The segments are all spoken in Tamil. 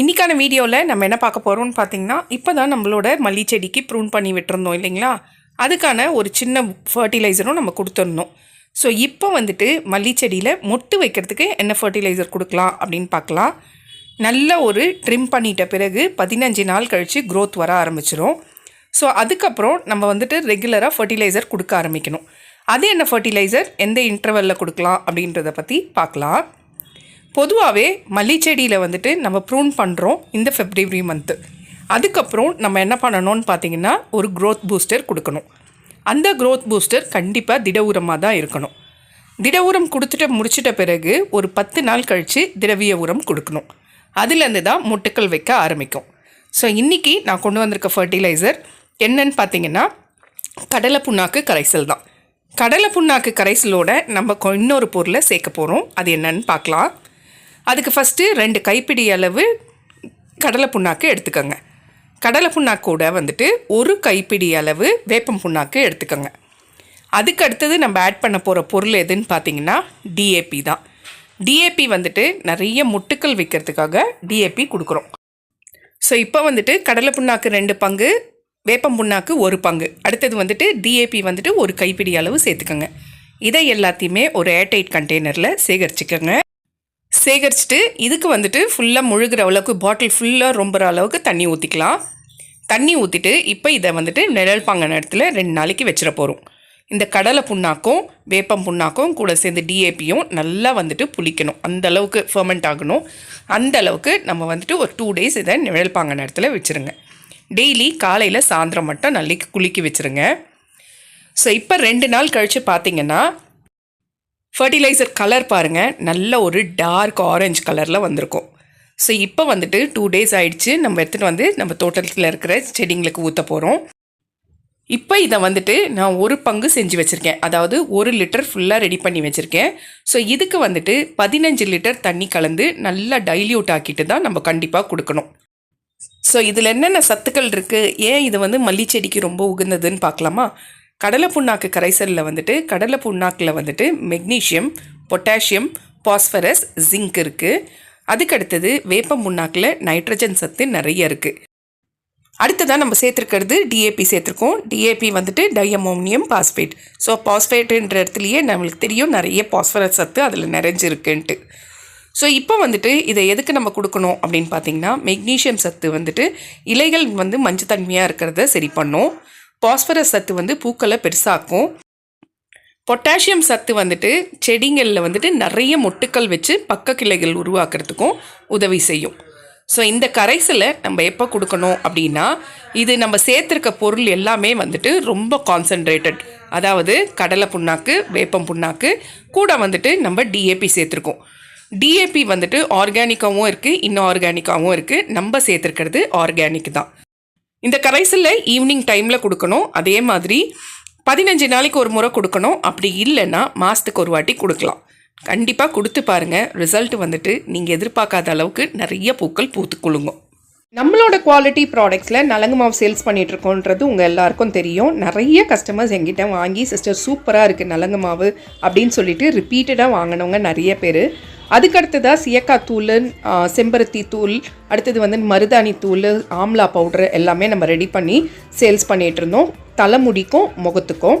இன்றைக்கான வீடியோவில் நம்ம என்ன பார்க்க போகிறோம்னு பார்த்தீங்கன்னா இப்போ தான் நம்மளோட மல்லி செடிக்கு ப்ரூன் பண்ணி விட்டுருந்தோம் இல்லைங்களா? அதுக்கான ஒரு சின்ன ஃபர்டிலைசரும் நம்ம கொடுத்துருந்தோம் ஸோ இப்போ வந்துட்டு மல்லி செடியில் மொட்டு வைக்கிறதுக்கு என்ன ஃபர்டிலைசர் கொடுக்கலாம் அப்படின்னு பார்க்கலாம். நல்ல ஒரு ட்ரிம் பண்ணிட்ட பிறகு பதினஞ்சு நாள் கழித்து க்ரோத் வர ஆரம்பிச்சிடும் ஸோ அதுக்கப்புறம் நம்ம வந்துட்டு ரெகுலராக ஃபர்டிலைசர் கொடுக்க ஆரம்பிக்கணும். அது என்ன ஃபர்டிலைசர் எந்த இன்டர்வலில் கொடுக்கலாம் அப்படின்றத பற்றி பார்க்கலாம். பொதுவாகவே மல்லிச்செடியில் வந்துட்டு நம்ம ப்ரூன் பண்ணுறோம் இந்த ஃபெப்ரவரி மந்த்து அதுக்கப்புறம் நம்ம என்ன பண்ணணும்னு பார்த்தீங்கன்னா ஒரு க்ரோத் பூஸ்டர் கொடுக்கணும். அந்த க்ரோத் பூஸ்டர் கண்டிப்பாக திட உரமாக தான் இருக்கணும். திட உரம் கொடுத்துட்டு முடிச்சிட்ட பிறகு ஒரு பத்து நாள் கழித்து திரவிய உரம் கொடுக்கணும். அதுலேருந்து தான் முட்டுக்கள் வைக்க ஆரம்பிக்கும். ஸோ இன்றைக்கி நான் கொண்டு வந்திருக்க ஃபர்டிலைசர் என்னன்னு பார்த்தீங்கன்னா கடலை புண்ணாக்கு கரைசல் தான். கடலை புண்ணாக்கு கரைசலோட நம்ம கொ- இன்னொரு பொருளை சேர்க்க போகிறோம் அது என்னன்னு பார்க்கலாம் அதுக்கு ஃபஸ்ட்டு ரெண்டு கைப்பிடி அளவு கடலை புண்ணாக்கு எடுத்துக்கோங்க. கடலை புண்ணாக்கூட வந்துட்டு ஒரு கைப்பிடி அளவு வேப்பம் புண்ணாக்கு எடுத்துக்கோங்க. அதுக்கு அடுத்தது நம்ம ஆட் பண்ண போகிற பொருள் எதுன்னு பார்த்தீங்கன்னா டிஏபி தான். டிஏபி வந்துட்டு நிறைய முட்டுக்கள் விற்கிறதுக்காக டிஏபி கொடுக்குறோம். ஸோ இப்போ வந்துட்டு கடலை புண்ணாக்கு ரெண்டு பங்கு வேப்பம் புண்ணாக்கு ஒரு பங்கு. அடுத்தது வந்துட்டு டிஏபி வந்துட்டு ஒரு கைப்பிடி அளவு சேர்த்துக்கோங்க. இதை எல்லாத்தையுமே ஒரு ஏர்டைட் கண்டெய்னரில் சேகரிச்சுக்கோங்க. சேகரிச்சுட்டு இதுக்கு வந்துட்டு ஃபுல்லாக முழுகிற அளவுக்கு பாட்டில் ஃபுல்லாக ரொம்புற அளவுக்கு தண்ணி ஊற்றிக்கலாம் தண்ணி ஊற்றிட்டு இப்போ இதை வந்துட்டு நிழல் நேரத்தில் இடத்துல ரெண்டு நாளைக்கு வச்சிட போகிறோம் இந்த கடலை புண்ணாக்கும் வேப்பம் புண்ணாக்கும் கூட சேர்ந்து டிஏபியும் நல்லா வந்துட்டு புளிக்கணும். அந்த அளவுக்கு ஃபர்மெண்ட் ஆகணும். அந்த அளவுக்கு நம்ம வந்துட்டு ஒரு டூ டேஸ் இதை நிழல் நேரத்தில் இடத்துல வச்சுருங்க. டெய்லி காலையில் சாயந்தரம் மட்டும் நல்லி குளிக்க வச்சுருங்க. ஸோ இப்போ ரெண்டு நாள் கழித்து பார்த்தீங்கன்னா ஃபர்டிலைசர் கலர் பாருங்கள் நல்ல ஒரு டார்க் ஆரஞ்சு கலரில் வந்திருக்கும். ஸோ இப்போ வந்துட்டு டூ டேஸ் ஆயிடுச்சு. நம்ம எடுத்துகிட்டு வந்து நம்ம தோட்டத்தில் இருக்கிற செடிங்களுக்கு ஊற்ற போகிறோம் இப்போ இதை வந்துட்டு நான் ஒரு பங்கு செஞ்சு வச்சுருக்கேன். அதாவது ஒரு லிட்டர் ஃபுல்லாக ரெடி பண்ணி வச்சுருக்கேன். ஸோ இதுக்கு வந்துட்டு பதினஞ்சு லிட்டர் தண்ணி கலந்து நல்லா டைல்யூட் ஆக்கிட்டு தான் நம்ம கண்டிப்பாக கொடுக்கணும். ஸோ இதில் என்னென்ன சத்துக்கள் இருக்குது ஏன் இது வந்து மல்லிச்செடிக்கு ரொம்ப உகந்ததுன்னு பார்க்கலாமா? கடலை புண்ணாக்கு கரைசலில் வந்துட்டு கடலை புண்ணாக்கில் வந்துட்டு மெக்னீஷியம் பொட்டாசியம் பாஸ்பரஸ் ஜிங்க் இருக்குது அதுக்கடுத்தது வேப்பம் புண்ணாக்கில் நைட்ரஜன் சத்து நிறைய இருக்குது அடுத்ததாக நம்ம சேர்த்துருக்கிறது டிஏபி சேர்த்துருக்கோம். டிஏபி வந்துட்டு டையமோனியம் பாஸ்பேட் ஸோ பாஸ்பேட்டுன்ற இடத்துலையே நம்மளுக்கு தெரியும் நிறைய பாஸ்பரஸ் சத்து அதில் நிறைஞ்சிருக்குன்ட்டு. ஸோ இப்போ வந்துட்டு இதை எதுக்கு நம்ம கொடுக்கணும் அப்படின்னு பார்த்தீங்கன்னா மெக்னீஷியம் சத்து வந்துட்டு இலைகள் வந்து மஞ்சத்தன்மையாக இருக்கிறத சரி பண்ணும். பாஸ்பரஸ் சத்து வந்து பூக்களை பெருசாக்கும். பொட்டாசியம் சத்து வந்துட்டு செடிங்களில் வந்துட்டு நிறைய மொட்டுக்கள் வச்சு பக்க கிளைகள் உருவாக்குறதுக்கும் உதவி செய்யும். ஸோ இந்த கரைசலை நம்ம எப்போ கொடுக்கணும் அப்படின்னா இது நம்ம சேர்த்துருக்க பொருள் எல்லாமே வந்துட்டு ரொம்ப கான்சன்ட்ரேட்டட் அதாவது கடலை புண்ணாக்கு வேப்பம் புண்ணாக்கு கூட வந்துட்டு நம்ம டிஏபி சேர்த்துருக்கோம். டிஏபி வந்துட்டு ஆர்கானிக்காகவும் இருக்குது இன்ஆர்கானிக்காகவும் இருக்குது நம்ம சேர்த்துருக்கிறது ஆர்கானிக் தான். இந்த கரைசலில் ஈவினிங் டைமில் கொடுக்கணும். அதே மாதிரி பதினஞ்சு நாளைக்கு ஒரு முறை கொடுக்கணும். அப்படி இல்லைன்னா மாதத்துக்கு ஒரு வாட்டி கொடுக்கலாம். கண்டிப்பாக கொடுத்து பாருங்கள் ரிசல்ட் வந்துட்டு நீங்கள் எதிர்பார்க்காத அளவுக்கு நிறைய பூக்கள் பூத்து குலுங்கும். நம்மளோட குவாலிட்டி ப்ராடக்ட்ஸில் நலங்கு மாவு சேல்ஸ் பண்ணிகிட்ருக்கோன்றது உங்கள் எல்லாருக்கும் தெரியும். நிறைய கஸ்டமர்ஸ் எங்கிட்ட வாங்கி சிஸ்டர் சூப்பராக இருக்குது நலங்கு மாவு அப்படின்னு சொல்லிட்டு ரிப்பீட்டடாக வாங்கினவங்க நிறைய பேர். அதுக்கடுத்ததாக சியக்கா தூள் செம்பருத்தி தூள் அடுத்தது வந்து மருதாணி தூள் ஆம்லா பவுடர் எல்லாமே நம்ம ரெடி பண்ணி சேல்ஸ் பண்ணிகிட்ருந்தோம் தலைமுடிக்கும் முகத்துக்கும்.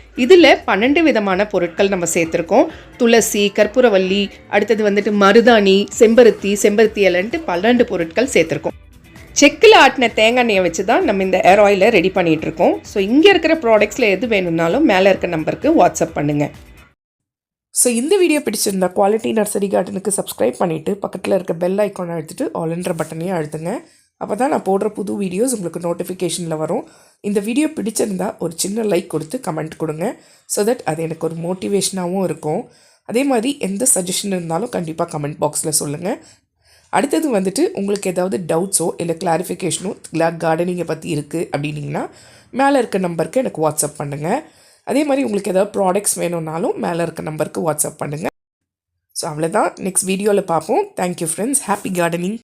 இதில் பன்னெண்டு விதமான பொருட்கள் நம்ம சேர்த்துருக்கோம். துளசி கற்பூரவல்லி அடுத்தது வந்துட்டு மருதாணி செம்பருத்தி செம்பருத்தி இலன்ட்டு பன்னெண்டு பொருட்கள் சேர்த்துருக்கோம். செக்கில் ஆட்டின தேங்காய் எண்ணெயை வச்சு தான் நம்ம இந்த ஏர் ஆயிலை ரெடி பண்ணிகிட்டு இருக்கோம் ஸோ இங்கே இருக்கிற ப்ராடக்ட்ஸில் எது வேணும்னாலும் மேலே இருக்க நம்பருக்கு வாட்ஸ்அப் பண்ணுங்கள் ஸோ இந்த வீடியோ பிடிச்சிருந்தா குவாலிட்டி நர்சரி கார்டனுக்கு சப்ஸ்கிரைப் பண்ணிவிட்டு பக்கத்தில் இருக்க பெல் ஐக்கானை அழுத்திட்டு ஆல்ன்ற பட்டனையும் அழுத்துங்க. அப்போ தான் நான் போடுற புது வீடியோஸ் உங்களுக்கு நோட்டிஃபிகேஷனில் வரும். இந்த வீடியோ பிடிச்சிருந்தா ஒரு சின்ன லைக் கொடுத்து கமெண்ட் கொடுங்க. ஸோ தட் அது எனக்கு ஒரு மோட்டிவேஷனாகவும் இருக்கும். அதே மாதிரி எந்த சஜஷன் இருந்தாலும் கண்டிப்பாக கமெண்ட் பாக்ஸில் சொல்லுங்கள் அடுத்தது வந்துட்டு உங்களுக்கு ஏதாவது டவுட்ஸோ இல்லை கிளாரிஃபிகேஷனோ கார்டனிங்கை பற்றி இருக்குது அப்படின்னிங்கன்னா மேலே இருக்க நம்பருக்கு எனக்கு வாட்ஸ்அப் பண்ணுங்கள் அதே மாதிரி உங்களுக்கு ஏதாவது ப்ராடக்ட்ஸ் வேணும்னாலும் மேலே இருக்க நம்பருக்கு வாட்ஸ்அப் பண்ணுங்கள் ஸோ அவ்வளோதான் நெக்ஸ்ட் வீடியோவில் பார்ப்போம். Thank you friends happy gardening